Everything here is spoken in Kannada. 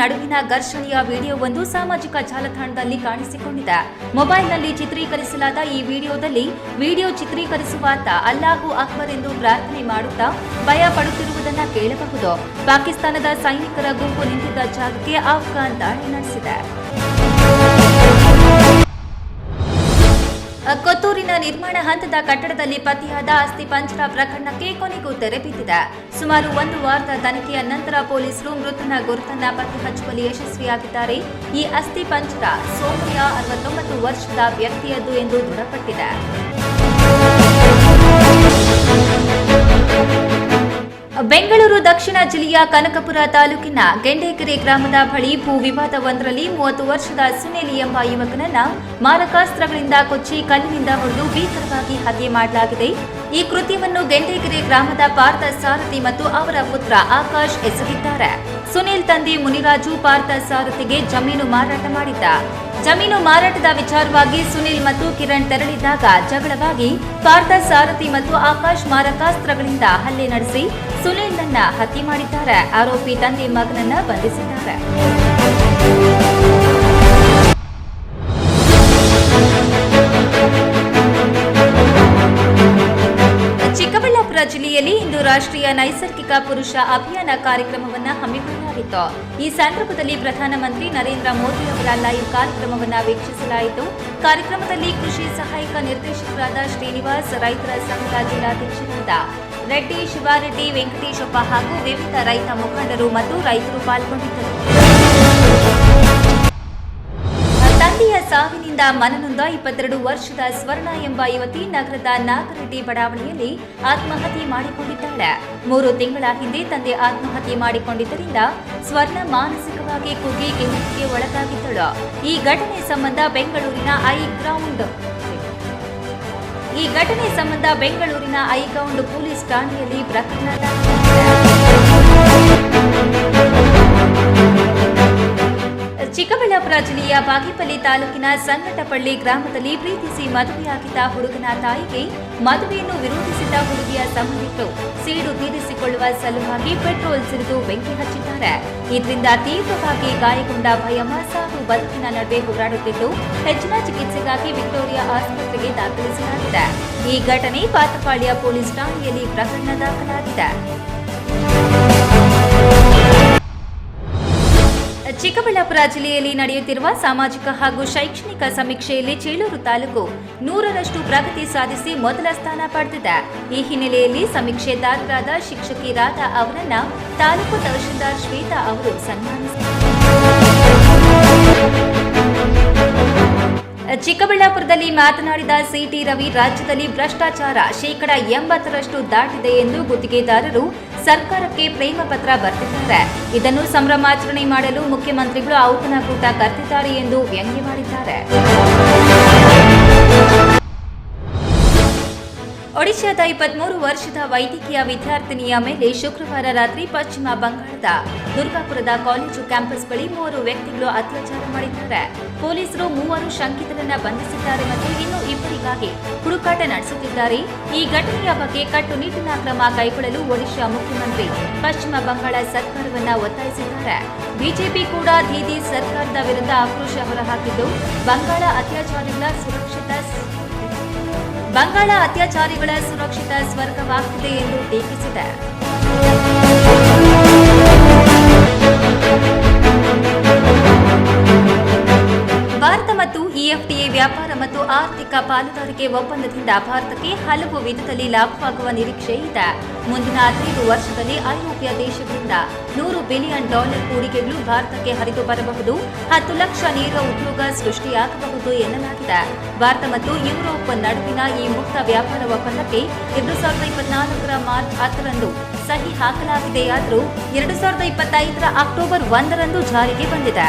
ನಡುವಿನ ಘರ್ಷಣೆಯ ವಿಡಿಯೋವೊಂದು ಸಾಮಾಜಿಕ ಜಾಲತಾಣದಲ್ಲಿ ಕಾಣಿಸಿಕೊಂಡಿದೆ. ಮೊಬೈಲ್ನಲ್ಲಿ ಚಿತ್ರೀಕರಿಸಲಾದ ಈ ವಿಡಿಯೋದಲ್ಲಿ ವಿಡಿಯೋ ಚಿತ್ರೀಕರಿಸುವಾತ ಅಲ್ಲಾಹು ಅಕ್ಬರ್ ಎಂದು ಪ್ರಾರ್ಥನೆ ಮಾಡುತ್ತಾ ಭಯ ಪಡುತ್ತಿರುವುದನ್ನು ಕೇಳಬಹುದು. ಪಾಕಿಸ್ತಾನದ ಸೈನಿಕರ ಗುಂಪು ನಿಂತಿದ್ದ ಜಾಗಕ್ಕೆ ಆಫ್ಘಾನ್ ದಾಳಿ ನಡೆಸಿದೆ. ಕೊತ್ತೂರಿನ ನಿರ್ಮಾಣ ಹಂತದ ಕಟ್ಟಡದಲ್ಲಿ ಪತಿಯಾದ ಅಸ್ಥಿ ಪಂಜರ ಪ್ರಕರಣಕ್ಕೆ ಕೊನೆಗೂ ತೆರೆ ಬಿದ್ದಿದೆ. ಸುಮಾರು ಒಂದು ವಾರದ ತನಿಖೆಯ ನಂತರ ಪೊಲೀಸರು ಮೃತನ ಗುರುತನ್ನ ಪತ್ತೆ ಹಚ್ಚುವಲ್ಲಿ ಯಶಸ್ವಿಯಾಗಿದ್ದಾರೆ. ಈ ಅಸ್ಥಿ ಪಂಚರ ಸೋಮಯ್ಯ ಅರವತ್ತೊಂಬತ್ತು ವರ್ಷದ ವ್ಯಕ್ತಿಯದ್ದು ಎಂದು ದೃಢಪಟ್ಟಿದೆ. ಬೆಂಗಳೂರು ದಕ್ಷಿಣ ಜಿಲ್ಲೆಯ ಕನಕಪುರ ತಾಲೂಕಿನ ಗೆಂಡೇಕೆರೆ ಗ್ರಾಮದ ಬಳಿ ಭೂ ವಿವಾದವೊಂದರಲ್ಲಿ ಮೂವತ್ತು ವರ್ಷದ ಸುನೇಲಿ ಎಂಬ ಯುವಕನನ್ನ ಮಾರಕಾಸ್ತ್ರಗಳಿಂದ ಕೊಚ್ಚಿ ಕಲ್ಲಿನಿಂದ ಹೊಡೆದು ಭೀಕರವಾಗಿ ಹತ್ಯೆ ಮಾಡಲಾಗಿದೆ. ಈ ಕೃತ್ಯವನ್ನು ಗೆಂಡೇಕೆರೆ ಗ್ರಾಮದ ಪಾರ್ಥ ಸಾರಥಿ ಮತ್ತು ಅವರ ಪುತ್ರ ಆಕಾಶ್ ಎಸಗಿದ್ದಾರೆ. ಸುನೀಲ್ ತಂದೆ ಮುನಿರಾಜು ಪಾರ್ಥ ಸಾರಥಿಗೆ ಜಮೀನು ಮಾರಾಟ ಮಾಡಿದ್ದ. ಜಮೀನು ಮಾರಾಟದ ವಿಚಾರವಾಗಿ ಸುನಿಲ್ ಮತ್ತು ಕಿರಣ್ ತೆರಳಿದ್ದಾಗ ಜಗಳವಾಗಿ ಪಾರ್ಥ, ಸಾರಥಿ ಮತ್ತು ಆಕಾಶ್ ಮಾರಕಾಸ್ತ್ರಗಳಿಂದ ಹಲ್ಲೆ ನಡೆಸಿ ಸುನಿಲ್ನನ್ನ ಹತ್ಯೆ ಮಾಡಿದ್ದಾರೆ. ಆರೋಪಿ ತಂದೆ ಮಗನನ್ನ ಬಂಧಿಸಿದ್ದಾರೆ. ಜಿಲ್ಲೆಯಲ್ಲಿ ಇಂದು ರಾಷ್ಟ್ರೀಯ ನೈಸರ್ಗಿಕ ಪುರುಷ ಅಭಿಯಾನ ಕಾರ್ಯಕ್ರಮವನ್ನು ಹಮ್ಮಿಕೊಳ್ಳಲಾಗಿತ್ತು. ಈ ಸಂದರ್ಭದಲ್ಲಿ ಪ್ರಧಾನಮಂತ್ರಿ ನರೇಂದ್ರ ಮೋದಿ ಅವರ ಲೈವ್ ಕಾರ್ಯಕ್ರಮವನ್ನು ವೀಕ್ಷಿಸಲಾಯಿತು. ಕಾರ್ಯಕ್ರಮದಲ್ಲಿ ಕೃಷಿ ಸಹಾಯಕ ನಿರ್ದೇಶಕರಾದ ಶ್ರೀನಿವಾಸ್, ರೈತರ ಸಂಘದ ಜಿಲ್ಲಾಧ್ಯಕ್ಷರಾದ ರೆಡ್ಡಿ, ಶಿವಾರೆಡ್ಡಿ, ವೆಂಕಟೇಶಪ್ಪ ಹಾಗೂ ವಿವಿಧ ರೈತ ಮುಖಂಡರು ಮತ್ತು ರೈತರು ಪಾಲ್ಗೊಂಡಿದ್ದರು. ತಂದೆಯ ಸಾವಿನಿಂದ ಮನನೊಂದ ಇಪ್ಪತ್ತೆರಡು ವರ್ಷದ ಸ್ವರ್ಣ ಎಂಬ ಯುವತಿ ನಗರದ ನಾಗರೆಡ್ಡಿ ಬಡಾವಣೆಯಲ್ಲಿ ಆತ್ಮಹತ್ಯೆ ಮಾಡಿಕೊಂಡಿದ್ದಾಳೆ ಮೂರು ತಿಂಗಳ ಹಿಂದೆ ತಂದೆ ಆತ್ಮಹತ್ಯೆ ಮಾಡಿಕೊಂಡಿದ್ದರಿಂದ ಸ್ವರ್ಣ ಮಾನಸಿಕವಾಗಿ ಕುಗ್ಗಿ ಕೆಮ್ಮುಗೆ ಒಳಗಾಗಿದ್ದಳು ಈ ಘಟನೆ ಸಂಬಂಧ ಬೆಂಗಳೂರಿನ ಐ ಗ್ರೌಂಡ್ ಈ ಘಟನೆ ಸಂಬಂಧ ಬೆಂಗಳೂರಿನ ಐಗೌಂಡ್ ಪೊಲೀಸ್ ಠಾಣೆಯಲ್ಲಿ ಪ್ರಕರಣ. ಚಿಕ್ಕಬಳ್ಳಾಪುರ ಜಿಲ್ಲೆಯ ಬಾಗೇಪಲ್ಲಿ ತಾಲೂಕಿನ ಸಂಗಟಪಳ್ಳಿ ಗ್ರಾಮದಲ್ಲಿ ಪ್ರೀತಿಸಿ ಮದುವೆಯಾಗಿದ್ದ ಹುಡುಗನ ತಾಯಿಗೆ ಮದುವೆಯನ್ನು ವಿರೋಧಿಸಿದ್ದ ಹುಡುಗಿಯ ಸಂಬಂಧಿಕರು ಸೇಡು ತೀರಿಸಿಕೊಳ್ಳುವ ಸಲುವಾಗಿ ಪೆಟ್ರೋಲ್ ಸಿರಿದು ಬೆಂಕಿ ಹಚ್ಚಿದ್ದಾರೆ. ಇದರಿಂದ ತೀವ್ರವಾಗಿ ಗಾಯಗೊಂಡ ಭಯಮ್ಮ ಸಾವು ಬದುಕಿನ ನಡುವೆ ಹೋರಾಡುತ್ತಿದ್ದು, ಹೆಚ್ಚಿನ ಚಿಕಿತ್ಸೆಗಾಗಿ ವಿಕ್ಟೋರಿಯಾ ಆಸ್ಪತ್ರೆಗೆ ದಾಖಲಿಸಲಾಗಿದೆ. ಈ ಘಟನೆ ಪಾತಪಾಳ್ಯ ಪೊಲೀಸ್ ಠಾಣೆಯಲ್ಲಿ ಪ್ರಕರಣ ದಾಖಲಾಗಿದೆ. ಚಿಕ್ಕಬಳ್ಳಾಪುರ ಜಿಲ್ಲೆಯಲ್ಲಿ ನಡೆಯುತ್ತಿರುವ ಸಾಮಾಜಿಕ ಹಾಗೂ ಶೈಕ್ಷಣಿಕ ಸಮೀಕ್ಷೆಯಲ್ಲಿ ಚೇಳೂರು ತಾಲೂಕು ನೂರರಷ್ಟು ಪ್ರಗತಿ ಸಾಧಿಸಿ ಮೊದಲ ಸ್ಥಾನ ಪಡೆದಿದೆ. ಈ ಹಿನ್ನೆಲೆಯಲ್ಲಿ ಸಮೀಕ್ಷೆದಾರರಾದ ಶಿಕ್ಷಕಿ ರಾಧಾ ಅವರನ್ನ ತಾಲೂಕು ತಹಶೀಲ್ದಾರ್ ಶ್ವೇತಾ ಅವರು ಸನ್ಮಾನಿಸಿದರು. ಚಿಕ್ಕಬಳ್ಳಾಪುರದಲ್ಲಿ ಮಾತನಾಡಿದ ಸಿಟಿ ರವಿ, ರಾಜ್ಯದಲ್ಲಿ ಭ್ರಷ್ಟಾಚಾರ ಶೇಕಡ ಎಂಬತ್ತರಷ್ಟು ದಾಟಿದೆ ಎಂದು ಗುತ್ತಿಗೆದಾರರು ಸರ್ಕಾರಕ್ಕೆ ಪ್ರೇಮ ಪತ್ರ ಬರೆದಿದ್ದಾರೆ. ಇದನ್ನು ಸಂಭ್ರಮಾಚರಣೆ ಮಾಡಲು ಮುಖ್ಯಮಂತ್ರಿಗಳು ಔತಣಕೂಟ ಕರೆದಿದ್ದಾರೆ ಎಂದು ವ್ಯಂಗ್ಯ ಮಾಡಿದ್ದಾರೆ ಒಡಿಶಾದ ಇಪ್ಪತ್ಮೂರು ವರ್ಷದ ವೈದ್ಯಕೀಯ ವಿದ್ಯಾರ್ಥಿನಿಯ ಮೇಲೆ ಶುಕ್ರವಾರ ರಾತ್ರಿ ಪಶ್ಚಿಮ ಬಂಗಾಳದ ದುರ್ಗಾಪುರದ ಕಾಲೇಜು ಕ್ಯಾಂಪಸ್ ಬಳಿ ಮೂವರು ವ್ಯಕ್ತಿಗಳು ಅತ್ಯಾಚಾರ ಮಾಡಿದ್ದಾರೆ. ಪೊಲೀಸರು ಮೂವರು ಶಂಕಿತರನ್ನ ಬಂಧಿಸಿದ್ದಾರೆ ಮತ್ತು ಇನ್ನು ಇಬ್ಬರಿಗಾಗಿ ಹುಡುಕಾಟ ನಡೆಸುತ್ತಿದ್ದಾರೆ. ಈ ಘಟನೆಯ ಬಗ್ಗೆ ಕಟ್ಟುನಿಟ್ಟಿನ ಕ್ರಮ ಕೈಗೊಳ್ಳಲು ಒಡಿಶಾ ಮುಖ್ಯಮಂತ್ರಿ ಪಶ್ಚಿಮ ಬಂಗಾಳ ಸರ್ಕಾರವನ್ನ ಒತ್ತಾಯಿಸಿದ್ದಾರೆ. ಬಿಜೆಪಿ ಕೂಡ ದೀದಿ ಸರ್ಕಾರದ ವಿರುದ್ಧ ಆಕ್ರೋಶ ಹೊರಹಾಕಿದ್ದು, ಬಂಗಾಳ ಅತ್ಯಾಚಾರಿಗಳ ಸುರಕ್ಷಿತ ಬಂಗಾಳ ಅತ್ಯಾಚಾರಿಗಳ ಸುರಕ್ಷಿತ ಸ್ವರ್ಗವಾಗಿದೆ ಎಂದು ಟೀಕಿಸಿದೆ. ಪಾಲುದಾರಿಕೆ ಒಪ್ಪಂದದಿಂದ ಭಾರತಕ್ಕೆ ಹಲವು ವಿಧದಲ್ಲಿ ಲಾಭವಾಗುವ ನಿರೀಕ್ಷೆ ಇದೆ. ಮುಂದಿನ ಹದಿನೈದು ವರ್ಷದಲ್ಲಿ ಐರೋಪ್ಯ ದೇಶಗಳಿಂದ ನೂರು ಬಿಲಿಯನ್ ಡಾಲರ್ ಹೂಡಿಕೆಗಳು ಭಾರತಕ್ಕೆ ಹರಿದು ಬರಬಹುದು. ಹತ್ತು ಲಕ್ಷ ನೇರ ಉದ್ಯೋಗ ಸೃಷ್ಟಿಯಾಗಬಹುದು ಎನ್ನಲಾಗಿದೆ. ಭಾರತ ಮತ್ತು ಯುರೋಪ್ ನಡುವಿನ ಈ ಮುಕ್ತ ವ್ಯಾಪಾರ ಒಪ್ಪಂದಕ್ಕೆ ಎರಡು ಸಾವಿರದ ಇಪ್ಪತ್ನಾಲ್ಕರ ಮಾರ್ಚ್ ಹತ್ತರಂದು ಸಹಿ ಹಾಕಲಾಗಿದೆಯಾದರೂ ಎರಡು ಸಾವಿರದ ಇಪ್ಪತ್ತೈದರ ಅಕ್ಟೋಬರ್ ಒಂದರಂದು ಜಾರಿಗೆ ಬಂದಿದೆ.